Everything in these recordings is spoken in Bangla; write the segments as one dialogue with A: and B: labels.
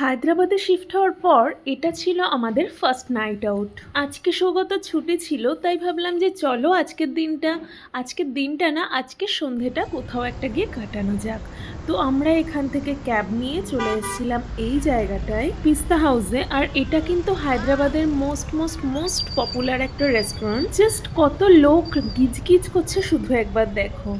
A: হায়দ্রাবাদে শিফট হওয়ার পর এটা ছিল আমাদের ফার্স্ট নাইট আউট আজকে সৌগত ছুটি ছিল, তাই ভাবলাম যে চলো আজকের দিনটা আজকের দিনটা না, আজকে সন্ধেটা কোথাও একটা গিয়ে কাটানো যাক। তো আমরা এখান থেকে ক্যাব নিয়ে চলে এসেছিলাম এই জায়গাটায় পিস্তা হাউসে আর এটা কিন্তু হায়দ্রাবাদের মোস্ট মোস্ট মোস্ট পপুলার একটা রেস্টুরেন্ট জাস্ট কত লোক গিজগিজ করছে শুধু একবার দেখো।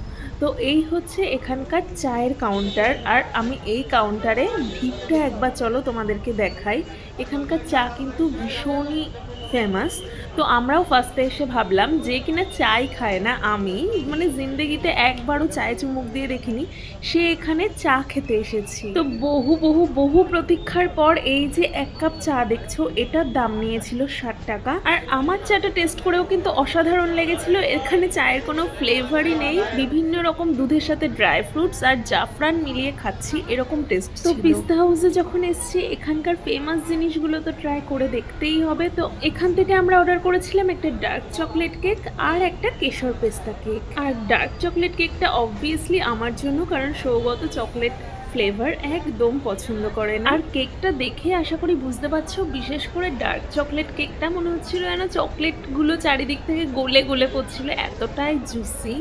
A: তো এই হচ্ছে এখানকার চায়ের কাউন্টার আর আমি এই কাউন্টারে ভিড়টা একবার চলো তোমাদেরকে দেখাই। এখানকার চা কিন্তু ভীষণই ফেমাস তো আমরাও ফার্স্টে এসে ভাবলাম যে কিনা চাই খায় না আমি। মানে জিন্দেগিতে একবারও চায়ে চুমুক দিয়ে দেখিনি সে এখানে চা খেতে এসেছি। তো বহু বহু বহু প্রতীক্ষার পর এই যে এক কাপ চা দেখছ এটার দাম নিয়েছিল ষাট টাকা। আর আমার চাটা টেস্ট করেও কিন্তু অসাধারণ লেগেছিল। এখানে চায়ের কোনো ফ্লেভারই নেই। বিভিন্ন রকম দুধের সাথে ড্রাই ফ্রুটস আর জাফরান মিলিয়ে খাচ্ছি এরকম টেস্ট তো পিস্তা হাউসে যখন এসছি এখানকার ফেমাস জিনিসগুলো তো ট্রাই করে দেখতেই হবে। তো এখান থেকে আমরা অর্ডার করেছিলাম একটা ডার্ক চকলেট কেক আর একটা কেশর পেস্তা কেক আর ডার্ক চকলেট কেকটা অবভিয়াসলি আমার জন্য, কারণ সৌগত চকলেট ফ্লেভার একদম পছন্দ করে না। আর কেকটা দেখে আশা করি বুঝতে পারছ, বিশেষ করে ডার্ক চকলেট কেকটা মনে হচ্ছিল যেন চকলেটগুলো চারিদিক থেকে গলে গলে পড়ছিল, এতটাই জুসি।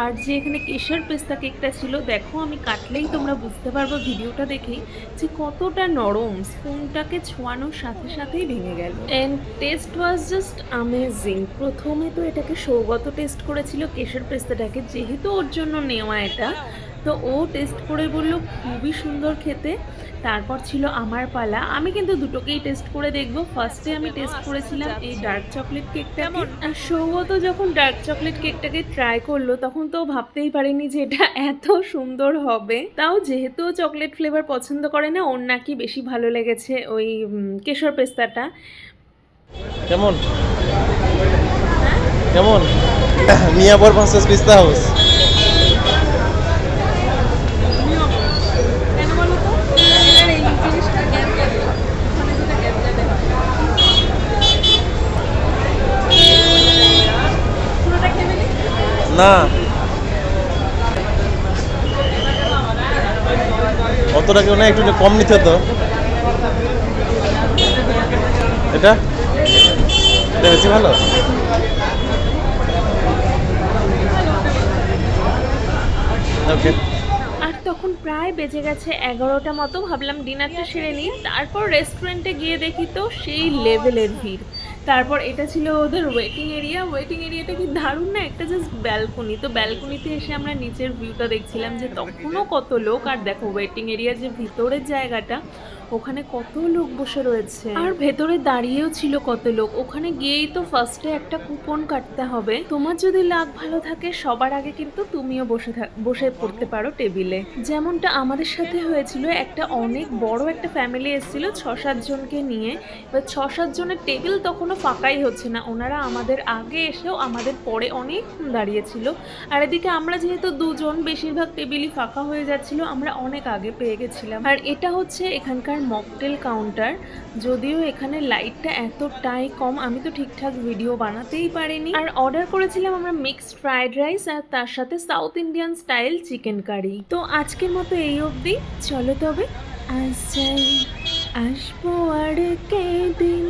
A: আর যে এখানে কেশর পেস্তা কেকটা ছিল, দেখো আমি কাটলেই তোমরা বুঝতে পারব ভিডিওটা দেখেই যে কতটা নরম, স্পুনটাকে ছোঁয়ানোর সাথে সাথেই ভেঙে গেল। And taste was just amazing প্রথমে তো এটাকে সৌগত টেস্ট করেছিল কেশর পেস্তাটাকে, যেহেতু ওর জন্য নেওয়া এটা তো ও টেস্ট করে বলল খুবই সুন্দর খেতে। তারপর ছিল আমার পালা। আমি কিন্তু দুটোকেই টেস্ট করে দেখব। ফার্স্টে আমি টেস্ট করেছিলাম এই ডার্ক চকলেট কেকটা আর সৌগত যখন ডার্ক চকলেট কেকটাকে ট্রাই করল তখন তো ভাবতেই পারেনি যে এটা এত সুন্দর হবে। তাও যেহেতু চকলেট ফ্লেভার পছন্দ করে না ওর নাকি বেশি ভালো লেগেছে ওই কেশর পেস্তাটা।
B: কেমন? কেমন? মিয়াবর ভার্সেস পিস্তা হাউস
A: কেন বলো তো এবার এই জিনিসটা গ্যাপ যাবে ওখানে যেটা গ্যাপ যাবে পুরোটা খেয়ে ফেলি
B: না। অতটা কেউ না একটু কম নিতে হতো এটা? ভালো? ওকে
A: আর তখন প্রায় বেজে গেছে এগারোটা মতো, ভাবলাম ডিনারটা সেরে নিই, তারপর রেস্টুরেন্টে গিয়ে দেখি তো সেই লেভেলের ভিড়। তারপর এটা ছিল ওদের ওয়েটিং এরিয়া ওয়েটিং এরিয়াটা কি দারুণ না? একটা জাস্ট ব্যালকনি তো ব্যালকনিতে এসে আমরা নিচের ভিউটা দেখছিলাম যে তখনও কত লোক। আর দেখো ওয়েটিং এরিয়ার যে ভিতরের জায়গাটা ওখানে কত লোক বসে রয়েছে? আর ভেতরে দাঁড়িয়েও ছিল কত লোক? ওখানে গিয়েই তো ফার্স্টে একটা কুপন কাটতে হবে। তোমার যদি লাভ ভালো থাকে, সবার আগে কিন্তু তুমিও বসে বসে পড়তে পারো টেবিলে যেমনটা আমাদের সাথে হয়েছিল, একটা অনেক বড় একটা ফ্যামিলি এসেছিল ছ সাত জনকে নিয়ে। এবার ছ সাত জনের টেবিল তখনও ফাঁকাই হচ্ছে না। ওনারা আমাদের আগে এসেও আমাদের পরে অনেকক্ষণ দাঁড়িয়েছিল। আর এদিকে আমরা যেহেতু দুজন, বেশিরভাগ টেবিলই ফাঁকা হয়ে যাচ্ছিল, আমরা অনেক আগে পেয়ে গেছিলাম। আর এটা হচ্ছে এখানকার মকটেল কাউন্টার, যদিও এখানে লাইটটা এতটাই কম, আমি তো ঠিকঠাক ভিডিও বানাতেই পারিনি। আর অর্ডার করেছিলাম আমরা মিক্সড ফ্রাইড রাইস আর তার সাথে south Indian style chicken curry. তো আজকের মতো এই অবধি। চলো তবে আসব আর কে দিন।